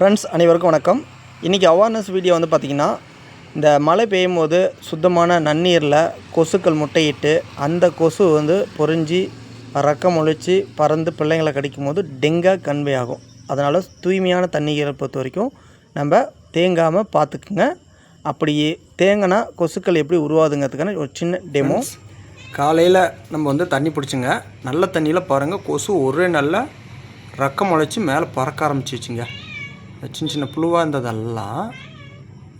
Friends அனைவருக்கும் வணக்கம். இன்றைக்கி அவேர்னஸ் வீடியோ வந்து பார்த்திங்கன்னா இந்த மழை பெய்யும் போது சுத்தமான நன்னீரில் கொசுக்கள் முட்டையிட்டு அந்த கொசு வந்து பொறிஞ்சி ரக்கம் முளைச்சி பறந்து பிள்ளைங்களை கடிக்கும் போது டெங்கா கன்வே ஆகும். அதனால் தூய்மையான தண்ணீரை பொறுத்த வரைக்கும் நம்ம தேங்காமல் பார்த்துக்குங்க அப்படி தேங்கினா கொசுக்கள் எப்படி உருவாதுங்கிறதுக்கான ஒரு சின்ன டெமோ காலையில் நம்ம வந்து தண்ணி பிடிச்சிங்க. நல்ல தண்ணியில் பாருங்கள் கொசு ஒரே நல்ல ரக்கம் முளைச்சி மேலே பறக்க ஆரம்பிச்சிச்சுங்க. சின்ன சின்ன புழுவாக இருந்ததெல்லாம்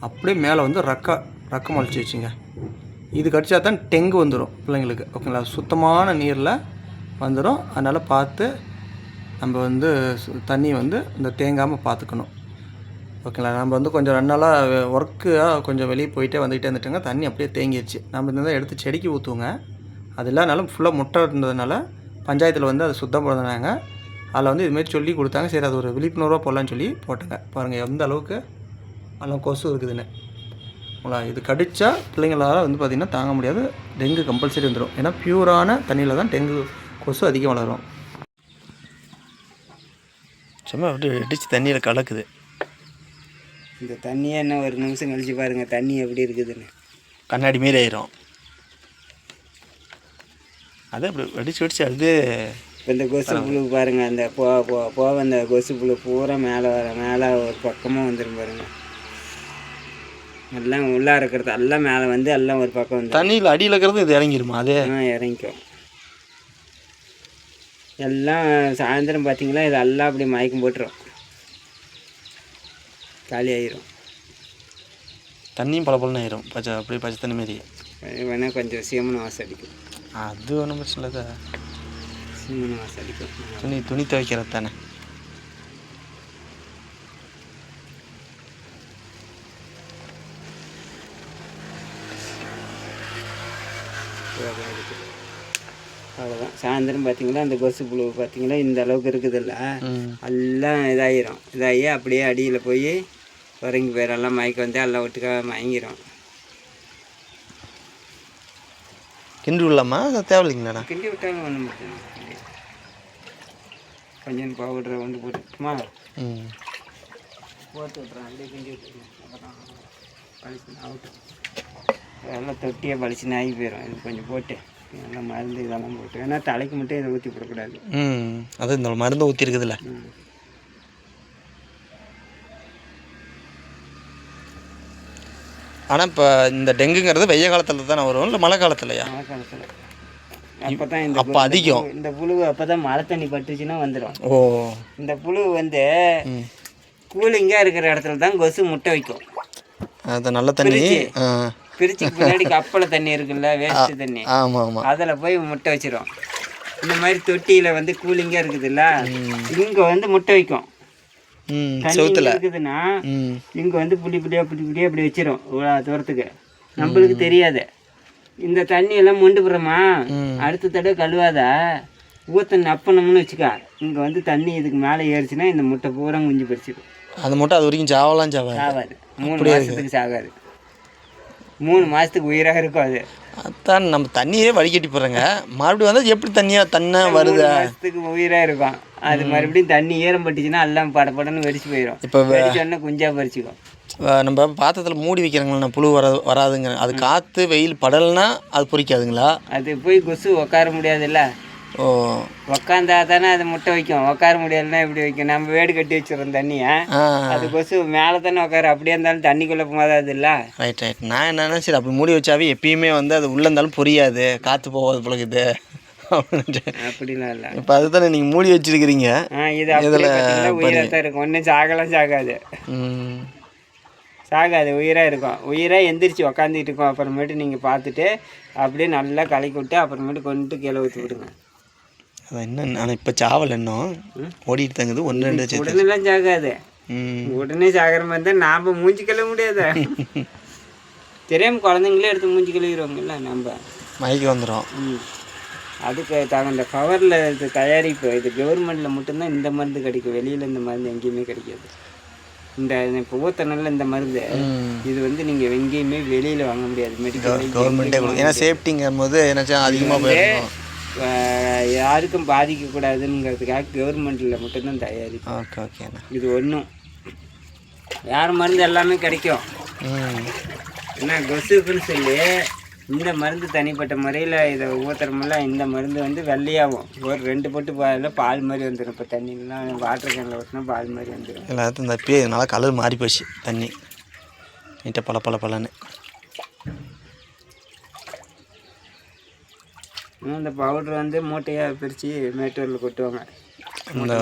அப்படியே மேலே வந்து ரக்க ரக்கம் முளைச்சிச்சுங்க இது கடிச்சா தான் டெங்கு வந்துடும் பிள்ளைங்களுக்கு ஓகேங்களா? சுத்தமான நீரில் வந்துடும் அதனால் பார்த்து நம்ம வந்து சு- தண்ணி வந்து இந்த தேங்காமல் பார்த்துக்கணும். ஓகேங்களா? நம்ம வந்து கொஞ்சம் ரெண்டு நாளாக ஒர்க்காக கொஞ்சம் வெளியே போயிட்டே வந்துக்கிட்டே இருந்துட்டுங்க. தண்ணி அப்படியே தேங்கிடுச்சு நம்ம இந்த எடுத்து செடிக்கு ஊற்றுவோங்க அது இல்லாதனாலும் ஃபுல்லாக முட்டை இருந்ததுனால பஞ்சாயத்தில் வந்து அதை சுத்தம் பண்ணுறாங்க அதில் வந்து இதுமாரி சொல்லி கொடுத்தாங்க. சரி அது ஒரு விழிப்புணர்வாக போடலான்னு சொல்லி போட்டேங்க. பாருங்கள் எந்த அளவுக்கு அதெல்லாம் கொசு இருக்குதுன்னு. ஓகேங்களா இது கடிச்சா பிள்ளைங்களால் வந்து பார்த்திங்கன்னா தாங்க முடியாது. டெங்கு கம்பல்சரி வந்துடும் ஏன்னா பியூரான தண்ணியில் தான் டெங்கு கொசு அதிகம் வளரும். சும்மா அப்படியே இடிச்சு தண்ணியில் கலக்குது. இந்த தண்ணியே என்ன ஒரு நிமிஷம் கழிச்சு பாருங்க. தண்ணி எப்படி இருக்குதுன்னு. கண்ணாடி மாரி ஆயிரும். அது அப்படி வெடிச்சு வெடிச்சு அது இப்போ இந்த கொசு புழு பாருங்க அந்த போ போ போக அந்த கொசு புழு பூரா மேலே வர மேலே ஒரு பக்கமாக வந்துடும் பாருங்க. எல்லாம் உள்ளே இருக்கிறது எல்லாம் மேலே வந்து எல்லாம் ஒரு பக்கம் வந்து தண்ணியில் அடியில் இருக்கிறது இது இறங்கிருமா அது? இறங்கிக்கும். எல்லாம் சாயந்தரம் பார்த்தீங்களா இது எல்லாம் அப்படி மயக்கம் போட்டுரும். காலி ஆயிரும். தண்ணியும் பளபளன்னு ஆயிரும் பச்சை அப்படியே பச்சை தண்ணி மாரி வேணால் கொஞ்சம் சீமன வாசம் அடிக்கும். அது ஒன்றும் பிரச்சனை இல்லை. துணி துணி துவைக்கிறது தானே? அவ்வளோதான் சாயந்தரம் பார்த்தீங்களா அந்த கொசு புழு பார்த்தீங்களா இந்த அளவுக்கு இருக்குதுல்ல எல்லாம் இதாயிரும். இதாகி அப்படியே அடியில் போய் உறங்கி போயிடும் எல்லாம் மயக்க வந்து எல்லாம் ஒட்டுக்கா மயங்கிரும். கிண்டு விடலாமா தேவையில்லைங்களாண்ணா? கிண்டி விட்டாலும் ஒன்றும் இல்லை. கொஞ்சம் பவுடரை வந்து போட்டுமா போட்டு விட்றேன் அப்படியே கிண்டி அப்புறம் பளிச்சுன்னு தொட்டியே பளிச்சுன்னு ஆகி போயிடும் இது கொஞ்சம் போட்டு. எல்லாம் மருந்து இதெல்லாம் போட்டு. ஏன்னா தலைக்கு மட்டும் இதை ஊற்றி போடக்கூடாது. ம். அது இந்த மருந்து ஊற்றி இருக்குதுல்ல. ஆனால் இப்போ இந்த டெங்குங்கிறது வெய்ய காலத்தில் தானே வரும் இல்லை மழை காலத்துலையா? மழை காலத்தில். அப்போ தான் இந்த அப்போ அதிகம். இந்த புழு அப்போ தான் மழை தண்ணி பட்டுச்சுன்னா வந்துடும் ஓ. இந்த புழு வந்து கூலிங்காக இருக்கிற இடத்துல தான் கொசு முட்டை வைக்கும். அது நல்ல தண்ணி. ஆ. பிரிச்சுக்கு பின்னாடி கப்பலில் தண்ணி இருக்குல்ல வேஸ்ட் தண்ணி. ஆமாம். ஆமாம் அதில் போய் முட்டை வச்சிரும். இந்த மாதிரி தொட்டியில் வந்து கூலிங்காக இருக்குதுல்ல இங்கே வந்து முட்டை வைக்கும். செவுத்துல. இருக்குதுன்னா இங்கே வந்து புள்ளி புள்ளியாக புள்ளி புள்ளியாக அப்படி வச்சிரும் இவ்வளோ தூரத்துக்கு நம்மளுக்கு தெரியாது. இந்த தண்ணி எல்லாம் மொண்டு போடுறோமா? ம். அடுத்த தடவை கழுவாத? ஊற்ற நப்பணும்னு வச்சுக்கா. இங்கே வந்து தண்ணி இதுக்கு மேலே ஏறிச்சுன்னா இந்த முட்டை பூரா குஞ்சு பறிச்சிடும் அது மட்டும் அது வரைக்கும் சாவலாம் சாவாது. சாகாது மூணு மாதத்துக்கு சாகாது. மூணு மாதத்துக்கு உயிராக இருக்கும் அது. அதான் நம்ம தண்ணியே வடிகட்டி போடுறேங்க. மறுபடியும் வந்து எப்படி தண்ணியாக தண்ணா வருது? மாதத்துக்கு உயிராக இருக்கும். அது மறுபடியும் தண்ணி ஈரம் பட்டுச்சுன்னா எல்லாம் படபடன்னு வெடிச்சு போயிடும் இப்போ வெடிச்சோடனே குஞ்சா பறிச்சுக்கும். நம்ம பாத்திரத்தில் மூடி வைக்கிறாங்களா புழு வர வராதுங்க அது காற்று வெயில் படலைன்னா அது பொரிக்காதுங்களா அது போய் கொசு உட்கார முடியாதுல்ல? ஓ. உக்காந்தா தானே அது முட்டை வைக்கும். உட்கார முடியலன்னா எப்படி வைக்கும்? நம்ம வேடு கட்டி வச்சிடறோம் தண்ணியை. அது கொசு மேலே தானே உட்கார அப்படியே இருந்தாலும் தண்ணிக்குள்ளே போகாது இல்லை? ரைட் ரைட் நான் என்னன்னா சரி அப்படி மூடி வச்சாவே எப்பயுமே வந்து அது உள்ளே இருந்தாலும் பொரியாது காற்று போகாது பழகுது அப்படிலாம் இல்லை. இப்போ அதுதானே நீங்கள் மூடி வச்சிருக்கிறீங்க. ஆ இது அப்படியே பார்த்தீங்கன்னா உயிராக தான் இருக்கும். ஒன்றும் சாகலாம் சாகாது. சாகாது உயிராக இருக்கும். உயிராக எந்திரிச்சு உக்காந்துட்டு இருக்கும். அப்புறமேட்டு நீங்கள் பார்த்துட்டு அப்படியே நல்லா கலக்கி விட்டு அப்புறமேட்டு கொண்டு கீழே ஊற்றி விடுங்க. அதான் இன்னும் ஆனால் இப்போ சாவல் இன்னும். ஓடிட்டு தங்குது ஒன்று ரெண்டு உடனேலாம் சாகாது. உடனே சாகிற மாதிரி தான் நாம் மூஞ்சி கழுவ முடியாது? தெரியாம குழந்தைங்களே எடுத்து மூஞ்சி கழுவிடுவாங்கல்ல நம்ம. மயக்கி வந்துடும் அதுக்கு தகுந்த பவரில் இது தயாரிப்பு இது கவர்மெண்ட்டில் மட்டும்தான் இந்த மருந்து கிடைக்கும். வெளியில் இந்த மருந்து எங்கேயுமே கிடைக்காது. இந்த இப்போ ஊத்தனல்ல இந்த மருந்து. இது வந்து நீங்கள் எங்கேயுமே வெளியில் வாங்க முடியாது. மெடிக்கல் கவர்மெண்ட்டே ஏன்னா சேஃப்டிங்கும் போது என்னாச்சும் அதிகமாக போயிருக்கும் யாருக்கும் பாதிக்கக்கூடாதுங்கிறதுக்காக கவர்மெண்ட்டில் மட்டும்தான் தயாரிப்பு ஓகே ஓகேண்ணா இது ஒன்றும் வேறு மருந்து எல்லாமே கிடைக்கும். ம். என்ன கொசுக்குன்னு சொல்லி இந்த மருந்து தனிப்பட்ட முறையில் இதை ஊற்றுறமெல்ல இந்த மருந்து வந்து வெள்ளையாகும் ஒரு ரெண்டு பொட்டு பாலில் பால் மாதிரி வந்துடும் இப்போ தண்ணிலாம் வாட்டர் கேனில் ஊற்றினா பால் மாதிரி வந்துடும் எல்லாத்தையும் இந்த பே நல்லா கலர் மாறி போச்சு தண்ணி. நீட்டாக பல பல பலன்னு இந்த பவுடர் வந்து மூட்டையாக பிரித்து மேட்டூரில் கொட்டுவாங்க. இந்த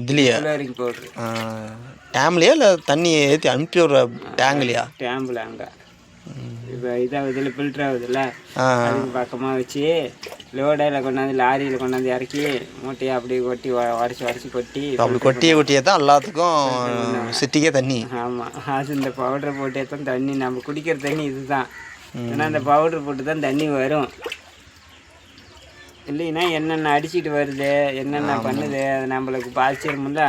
இதுலையே பவுட்ரு டேம்லையா இல்லை தண்ணி ஏற்றி அனுப்பி விட்ற டேங்க்லையா டேம்பில் அங்கே. இப்போ இதாக இதில் ஃபில்டர் ஆகுதுல்ல அதுக்கு பக்கமாக வச்சு லோடையில் கொண்டாந்து லாரியில் கொண்டாந்து இறக்கி மூட்டையை அப்படியே கொட்டி உடச்சி உடச்சி கொட்டி அப்படி கொட்டியே கொட்டியே தான் எல்லாத்துக்கும் சிட்டிக்கே தண்ணி. ஆமாம் அது இந்த பவுடரை போட்டே தான் தண்ணி. நம்ம குடிக்கிற தண்ணி இதுதான். ஏன்னா இந்த பவுடர் போட்டு தான் தண்ணி வரும். இல்லைன்னா என்னென்ன அடிச்சிட்டு வருது என்னென்ன பண்ணுது அது நம்மளுக்கு பாதிச்சிருமில்ல